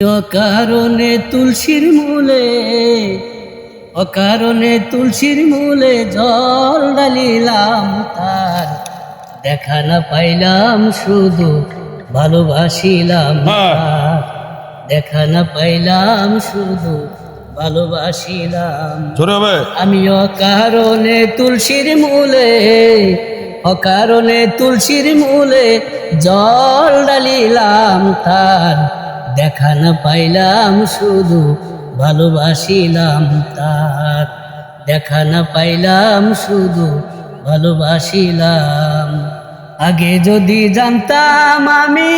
অকারণে তুলসীর মূলে অকারণে তুলসীর মূলে জল ডালিলাম তার। দেখা না পাইলাম শুধু ভালোবাসিলাম। দেখা না পাইলাম শুধু ভালোবাসিলাম। আমি অকারণে তুলসীর মূলে অকারণে তুলসীর মূলে জল ডালিলাম তার। দেখা না পাইলাম, শুধু ভালোবাসিলাম তার। দেখা না পাইলাম, শুধু ভালোবাসিলাম। আগে যদি জানতাম আমি,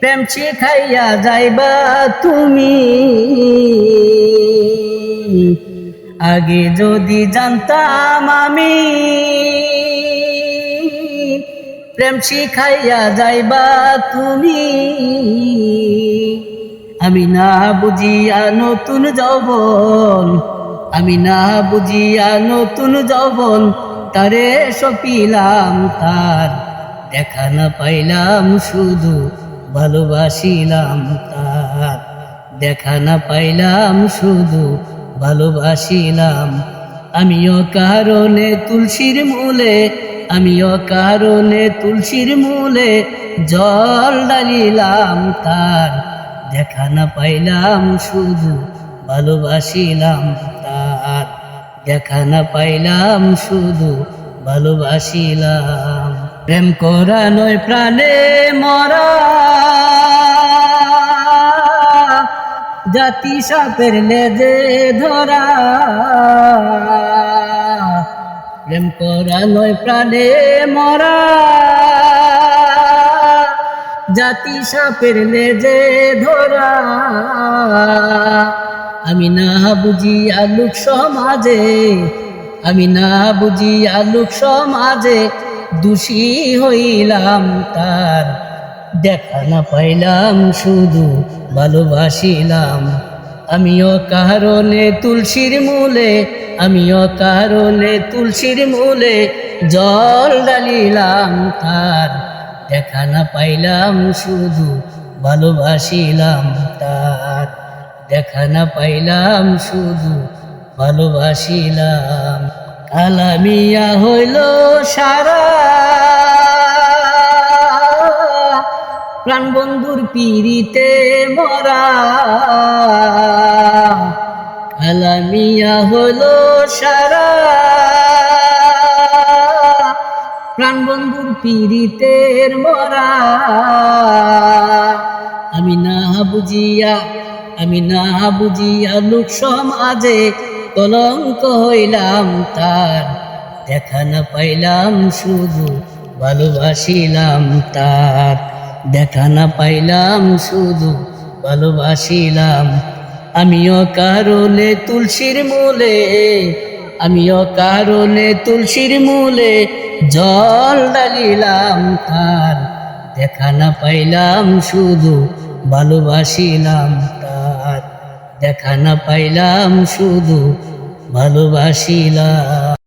প্রেম শিখাইয়া যাইবা তুমি। আগে যদি জানতাম আমি প্রেম শিখাইয়া যাইবা তুমি। আমি না বুঝিয়া নতুন যৌবন, আমি না বুঝিয়া নতুন যৌবন, তারে সপিলাম তার। দেখা না পাইলাম, শুধু ভালোবাসিলাম তার। দেখা না পাইলাম, শুধু ভালোবাসিলাম। আমিও কারণে তুলসীর মূলে আমিও কারণে তুলসীর মূলে জল ডালিলাম তার। দেখা না পাইলাম, শুধু ভালোবাসিলাম তার। দেখা না পাইলাম, শুধু ভালোবাসিলাম। প্রেম করা নয়, প্রাণে মরা। জাতি সাপের লেজে ধরা। প্রেম করা নয়, প্রাণে মরা। জাতি সাপের লেজে ধরা। আমি না বুঝি আলুক সমাজে, আমি না বুঝি আলুক সমাজে দোষী হইলাম তার। দেখা না পাইলাম, শুধু ভালোবাসিলাম। আমিও কারণে তুলসীর মূলে, আমিও কারণে তুলসীর মূলে জল ডালিলাম তার। দেখা না পাইলাম, শুধু ভালোবাসিলাম তার। দেখা না পাইলাম, শুধু ভালোবাসিলাম। কালামিয়া হইল সারা প্রাণ বন্ধুর পিড়িতে মরা কালামিয়া হলো সারা। প্রাণ বন্ধুর পিড়িতের মরা। আমি না বুঝিয়া, আমি না বুঝিয়া লোক সমাজে কলঙ্ক হইলাম তার। দেখা না পাইলাম, শুধু ভালোবাসিলাম তার। দেখা না পাইলাম, শুধু ভালোবাসিলাম। আমিও কারণে তুলসীর মূলে, আমিও কারণে তুলসীর মূলে জল ডালিলাম তার দেখা না পাইলাম, শুধু ভালোবাসিলাম। তার দেখা না পাইলাম, শুধু ভালোবাসিলাম।